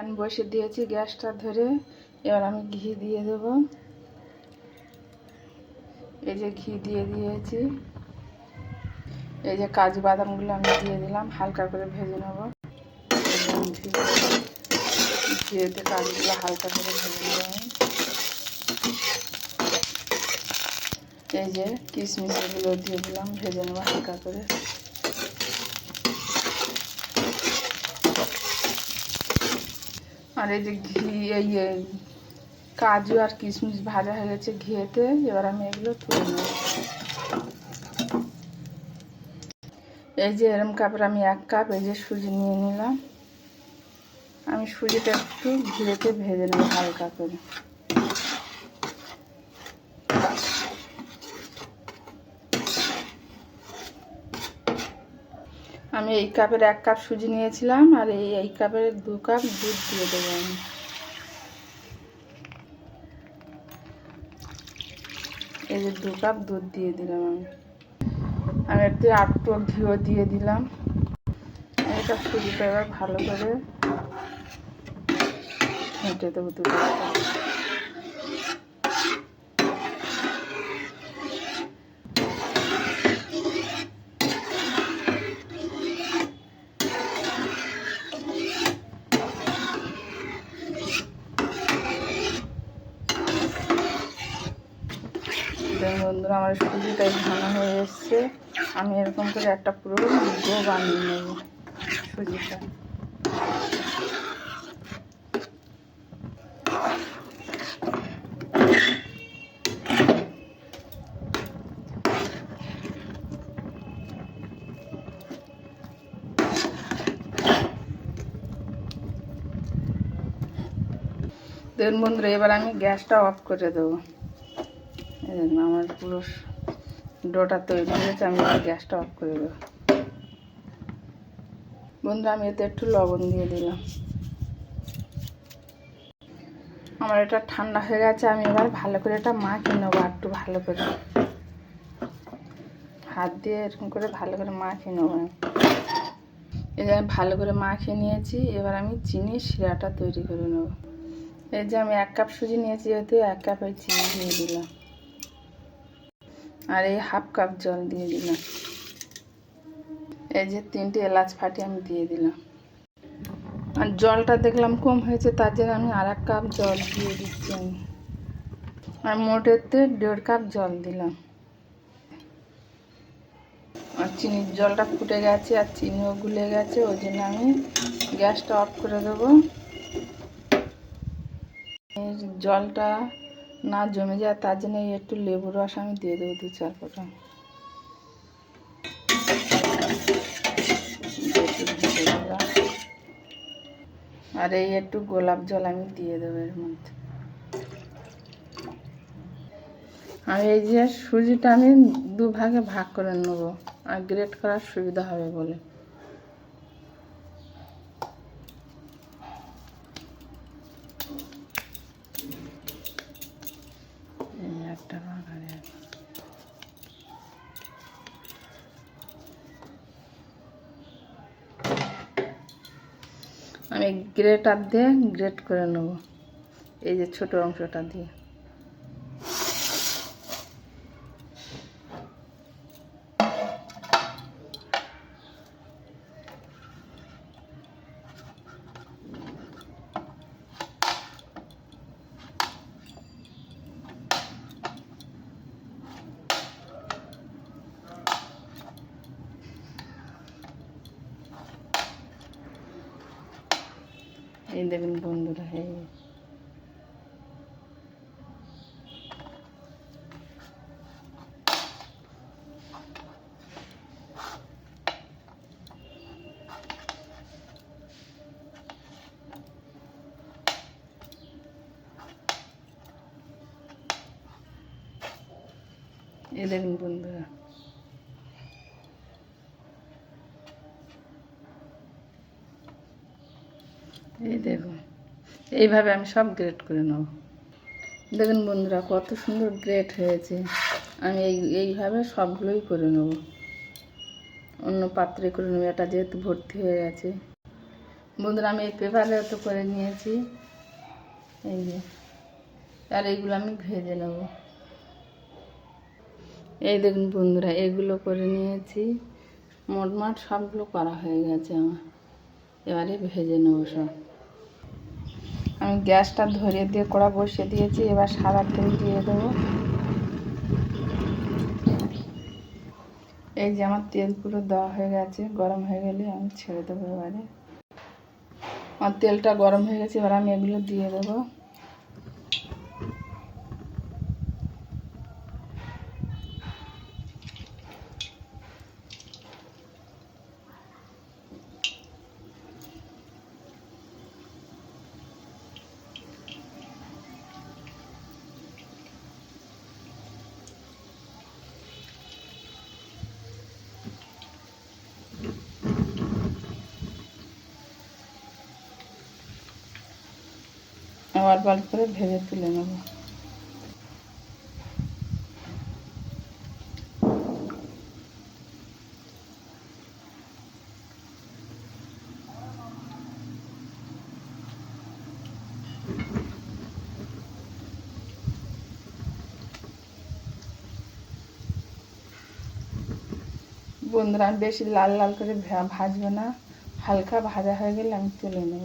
Pan বসে দিয়েছি গ্যাসটা ধরে। এবার আমি ঘি দিয়ে দেব। এই যে ঘি দিয়ে দিয়েছি। এই যে কাজু বাদামগুলো আমি দিয়ে দিলাম, হালকা করে ভেজে নেব। ঘিয়েতে কাজুগুলো হালকা করে ভেজে নেব এই যে কিশমিশগুলো দিয়ে দিলাম, ভেজে নেব হালকা করে। আর এই যে ঘি, এই কাজু আর কিশমিশ ভাজা হয়ে গেছে ঘিয়েতে, এবার আমি এগুলো তুলে নেব। এই যে এরম কাপের আমি এক কাপ, এই যে সুজি নিয়ে নিলাম। আমি সুজিটা একটু ঘিরেতে ভেজে নেব হালকা করে। আমি এই কাপের এক কাপ সুজি নিয়েছিলাম আর এই এই কাপের দু কাপ দুধ দিয়ে দেবো আমি। এই যে দু কাপ দুধ দিয়ে দিলাম আমি। আমি একটু আটটো ঘিও দিয়ে দিলাম। এটা সুজিটা এবার ভালো করে হেঁটে দেবো দুটো দেখুন বন্ধুরা, আমার সুজিটাই ঘন হয়ে এসছে। আমি এরকম করে একটা পুরো ডো বানিয়ে নেব সুজিটা দেখুন বন্ধুরা, এবার আমি গ্যাসটা অফ করে দেবো। দেখুন, আমার পুরো ডোটা তৈরি হয়েছে, আমি গ্যাসটা অফ করে দেবো। বন্ধুরা, আমি এতে একটু লবণ দিয়ে দিলাম। আমার এটা ঠান্ডা হয়ে গেছে, আমি এবার ভালো করে এটা মাখিয়ে নেব একটু ভালো করে। হাত দিয়ে এরকম করে ভালো করে মাখিয়ে নেব। আমি এই যে আমি ভালো করে মাখিয়ে নিয়েছি, এবার আমি চিনি শিরাটা তৈরি করে নেব। এই যে আমি এক কাপ সুজি নিয়েছি, যেহেতু এক কাপ এই চিনি দিয়ে দিলাম। আর এই হাফ কাপ জল দিয়ে দিলাম। এই যে তিনটে এলাচ ফাটিয়ে আমি দিয়ে দিলাম। আর জলটা দেখলাম কম হয়েছে, তার জন্য আমি আর এক কাপ জল দিয়ে দিচ্ছি আমি। আর মোটেতে দেড় কাপ জল দিলাম। আর চিনির জলটা ফুটে গেছে আর চিনিও গুলে গেছে, ওই জন্য আমি গ্যাসটা অফ করে দেবো। জলটা না জমে যায়, তার জন্য একটু লেবুর রস আমি দিয়ে দেবো দু চার ফোঁটা। আর এই একটু গোলাপ জল আমি দিয়ে দেবো এর মধ্যে। আর এই যে সুজিটা আমি দু ভাগে ভাগ করে নেব, আর গ্রেট করার সুবিধা হবে বলে এই একটা ভাগ আর এক। আমি গ্রেটার দিয়ে গ্রেট করে নেব। এই যে ছোট অংশটা দিয়ে। এই দেখুন বন্ধুরা এই। এই দেখুন বন্ধুরা। এই দেখুন এইভাবে আমি সব গ্রেড করে নেব। দেখুন বন্ধুরা, কত সুন্দর গ্রেড হয়েছে। আমি এই, এইভাবে সবগুলোই করে নেব। অন্য পাত্রে করে নেব, এটা যেহেতু ভর্তি হয়ে গেছে। বন্ধুরা, আমি এই পেপারে তো করে নিয়েছি। এই যে, আর এইগুলো আমি ভেজে নেব। এই দেখুন বন্ধুরা, এগুলো করে নিয়েছি। মোটমাট সবগুলো করা হয়ে গেছে আমার। এবারে ভেজে নেব সব। আমি গ্যাসটা ধরিয়ে দিয়ে কড়া বসিয়ে দিয়েছি, এবার সাদা তেল দিয়ে দেবো। এই যে আমার তেল পুরো দেওয়া হয়ে গেছে, গরম হয়ে গেলে আমি ছেড়ে দেবো এবারে। আমার তেলটা গরম হয়ে গেছে, এবার আমি এগুলো দিয়ে দেবো। আবার অল্প করে ভেজে তুলে নেব। বন্ধুরা বেশি লাল লাল করে ভাজবো না। হালকা ভাজা হয়ে গেলে আমি তুলে নেব।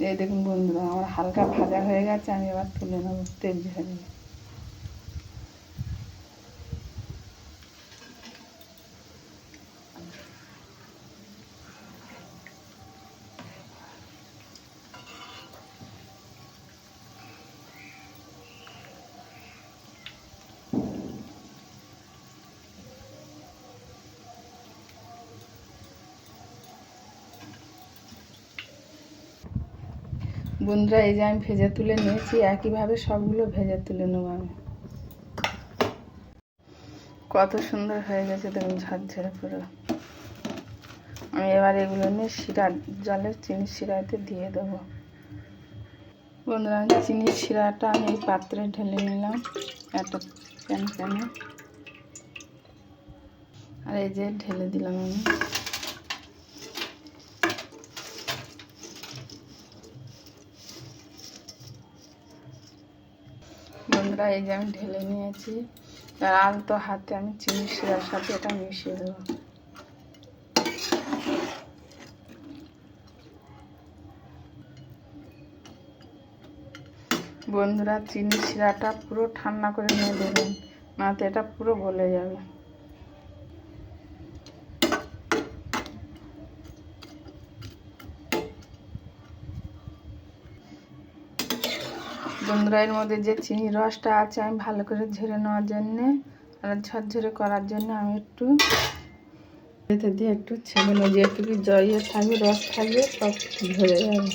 এই দেখুন বন্ধুরা আমার হালকা ভাজা হয়ে গেছে আমি আবার তুলে নেব তেল ঝরিয়ে বন্ধুরা, এই যে আমি ভেজে তুলে নিয়েছি, একইভাবে সবগুলো ভেজে তুলে নেব আমি। কত সুন্দর হয়ে গেছে দেখুন, ঝরঝরে পুরো। আমি এবার এগুলো নিয়ে শিরা জলে চিনি শিরাতে দিয়ে দেবো। বন্ধুরা, আমি চিনির শিরাটা আমি এই পাত্রে ঢেলে নিলাম, একটা প্যান প্যানে। আর এই যে ঢেলে দিলাম আমি। বন্ধুরা এই যে আমি ঢেলে নিয়েছি। আর আলতো হাতে আমি চিনি শিরার সাথে এটা মিশিয়ে দেবো। বন্ধুরা চিনি শিরাটা পুরো ঠান্ডা করে নিয়ে দেবেন না তো এটা পুরো গলে যাবে। বন্ধুরা এর মধ্যে যে চিনি রসটা আছে, আমি ভালো করে ঝেড়ে নেওয়ার জন্যে আর ঝরঝরে করার জন্য আমি একটু এতে দিয়ে একটু ছেড়ে নেব। যেটুকু জড়িয়ে থাকবে, রস থাকবে, সব ঝরে যাবে।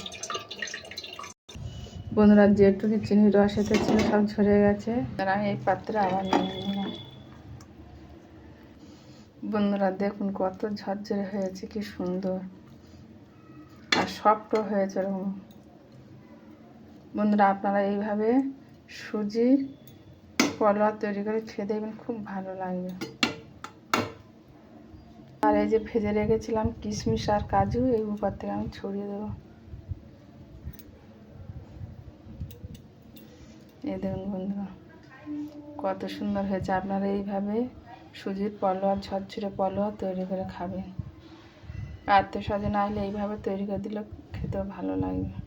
বন্ধুরা যেটুকু চিনি রস এতে ছিল, সব ঝরে গেছে। আর আমি এই পাত্রে আবার নিয়ে নিলাম বন্ধুরা, দেখুন কত ঝরঝরে হয়েছে, কি সুন্দর। আর সফটও হয়েছে, এরকম। বন্ধুরা আপনারা এইভাবে সুজির পলোয়া তৈরি করে খেয়ে দেখবেন, খুব ভালো লাগবে। আর এই যে ভেজে রেখেছিলাম কিশমিশ আর কাজু, এই উপর থেকে আমি ছড়িয়ে দেবো। এই দেখুন বন্ধুরা, কত সুন্দর হয়েছে। আপনারা এইভাবে সুজির পলোয়া ঝরঝরে পলোয়া তৈরি করে খাবেন। আত্মীয় স্বজন আসলে এইভাবে তৈরি করে দিলে খেতেও ভালো লাগবে।